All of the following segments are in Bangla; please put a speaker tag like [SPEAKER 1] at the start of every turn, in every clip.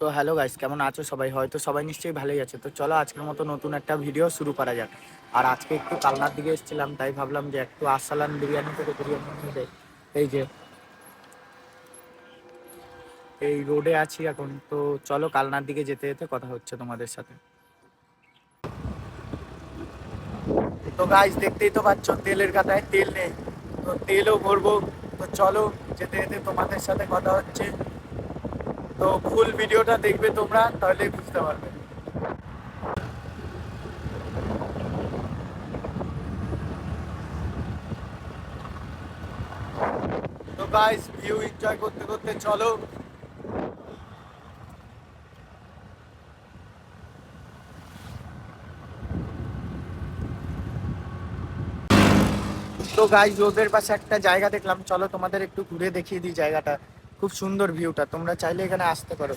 [SPEAKER 1] তো হ্যালো গাইস, কেমন আছো সবাই? হয়তো সবাই নিশ্চয়ই ভালোই আছে। তো চলো আজকের মতো নতুন একটা ভিডিও শুরু করা যাক। আর আজকে একটু কালনার দিকে এসেছিলাম, তাই ভাবলাম যে একটু আসালান বিরিয়ানি থেকে বিরিয়ানি এই যে, এই রোডে আছি এখন। তো চলো কালনার দিকে যেতে যেতে কথা হচ্ছে তোমাদের সাথে। তো গাইস দেখতেই তো পাচ্ছ, তেলের কাটায় তেল নেই। তো তেলও ভরবো। তো চলো যেতে যেতে তোমাদের সাথে কথা হচ্ছে। তো ফুল ভিডিওটা দেখবে তোমরা, তাহলে বুঝতে পারবে। তো গাইস ভিউ এনজয় করতে করতে চলো। তো গাইস রোদের পাশে একটা জায়গা দেখলাম। চলো তোমাদের একটু ঘুরে দেখিয়ে দিই জায়গাটা। খুব সুন্দর ভিউটা, তোমরা চাইলে এখানে আসতে পারো।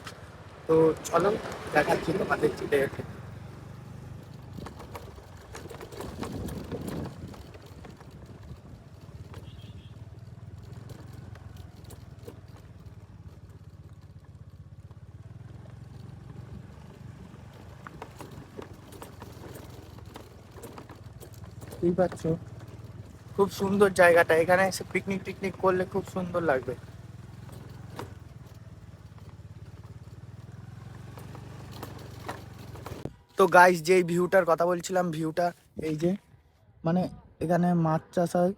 [SPEAKER 1] তো চলো, দেখাচ্ছি তোমাদের পারছ খুব সুন্দর জায়গাটা, এখানে এসে পিকনিক টিকনিক করলে খুব সুন্দর লাগবে। তো গাইস যে ভিউটার কথা বলছিলাম ভিউটা এই যে মানে এখানে মাছ চাষ হয়,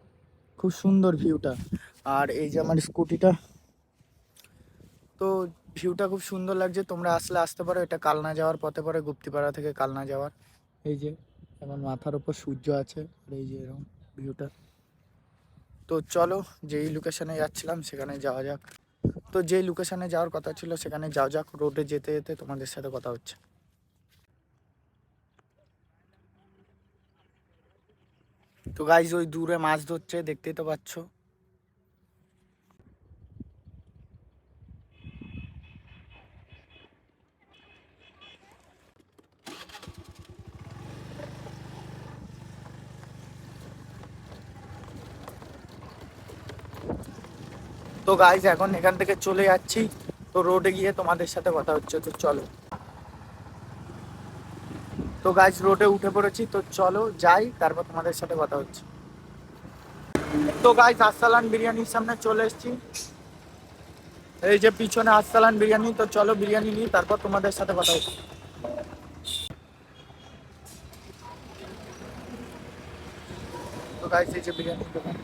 [SPEAKER 1] খুব সুন্দর ভিউটা আর এই যে আমার স্কুটিটা, তো ভিউটা খুব সুন্দর লাগছে। তোমরা আসলে আসতে পারো, এটা কালনা যাওয়ার পথে পরে গুপ্তিপাড়া থেকে কালনা যাওয়ার। এই যে, আমার মাথার উপর সূর্য আছে, আর এই যে এরকম ভিউটা তো চলো, যেই লোকেশানে যাচ্ছিলাম, সেখানে যাওয়া যাক। তো যেই লোকেশানে যাওয়ার কথা ছিল, সেখানে যাওয়া যাক রোডে যেতে যেতে তোমাদের সাথে কথা হচ্ছে। তো গাইজ ওই দূরে মাছ ধরছে, দেখতেই তো পাচ্ছ। তো গাইজ এখন এখান থেকে চলে যাচ্ছি। তো রোডে গিয়ে তোমাদের সাথে কথা হচ্ছে, তো চলো। তো গাইজ রোডে উঠে পড়েছি, তো চলো যাই, তারপর তোমাদের সাথে কথা হচ্ছে। তো গাইজ আসালান বিরিয়ানির সামনে চলে এসেছি। এই যে পিছনে আসালান বিরিয়ানি, তো চলো বিরিয়ানি নিই, তারপর তোমাদের সাথে কথা হচ্ছে। তো গাইজ এই যে বিরিয়ানি দোকান।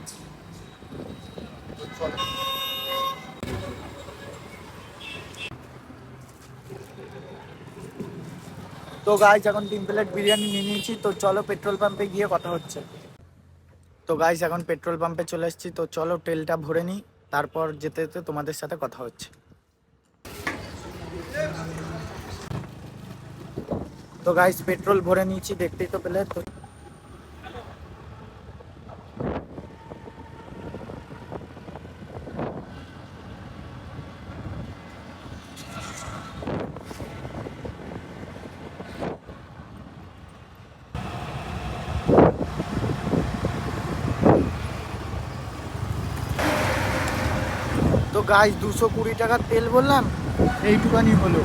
[SPEAKER 1] চলো। তো গাইজ এখন তিন প্লেট বিরিয়ানি নিয়ে নিয়েছি, তো চলো পেট্রোল পাম্পে গিয়ে কথা হচ্ছে। তো গাইজ এখন পেট্রোল পাম্পে চলে এসেছি, তো চলো তেলটা ভরে নিই, তারপর যেতে যেতে তোমাদের সাথে কথা হচ্ছে। তো গাইজ পেট্রোল ভরে নিয়েছি, দেখতেই তো পেলে, তো তো গাইজ দুশো কুড়ি টাকার তেল বললাম, এইটুকানি হলো।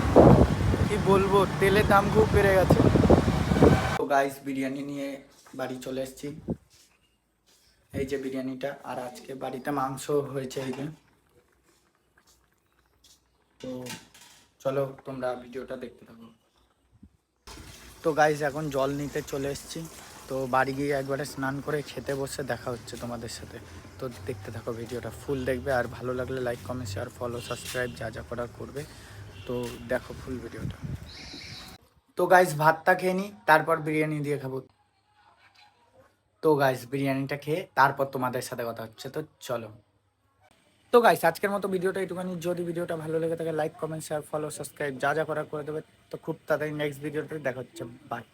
[SPEAKER 1] কি বলব, তেলের দাম খুব বেড়ে গেছে। তো গাইজ বিরিয়ানি নিয়ে বাড়ি চলে এসেছি। এই যে বিরিয়ানিটা, আর আজকে বাড়িতে মাংস হয়েছে এই যে। তো চলো, তোমরা ভিডিওটা দেখতে থাকো। তো গাইজ এখন জল নিতে চলে এসেছি। তো বাড়ি গিয়ে একবারে স্নান করে খেতে বসে দেখা হচ্ছে তোমাদের সাথে। তো দেখতে থাকো ভিডিওটা ফুল দেখবে। আর ভালো লাগলে like comment share follow subscribe যা যা করার করবে। তো দেখো ফুল ভিডিওটা। তো গাইজ ভাতটা খেয়ে নিই তারপর বিরিয়ানি দিয়ে খাব। তো গাইজ বিরিয়ানিটা খেয়ে তারপর তোমাদের সাথে কথা হচ্ছে। তো চলো। তো গাইস আজকের মতো ভিডিওটা একটুখানি যদি ভিডিওটা ভালো লেগে থাকে like comment share follow subscribe যা যা করার করে দেবে। তো খুব তাড়াতাড়ি নেক্সট ভিডিওতে দেখা হচ্ছে। বাই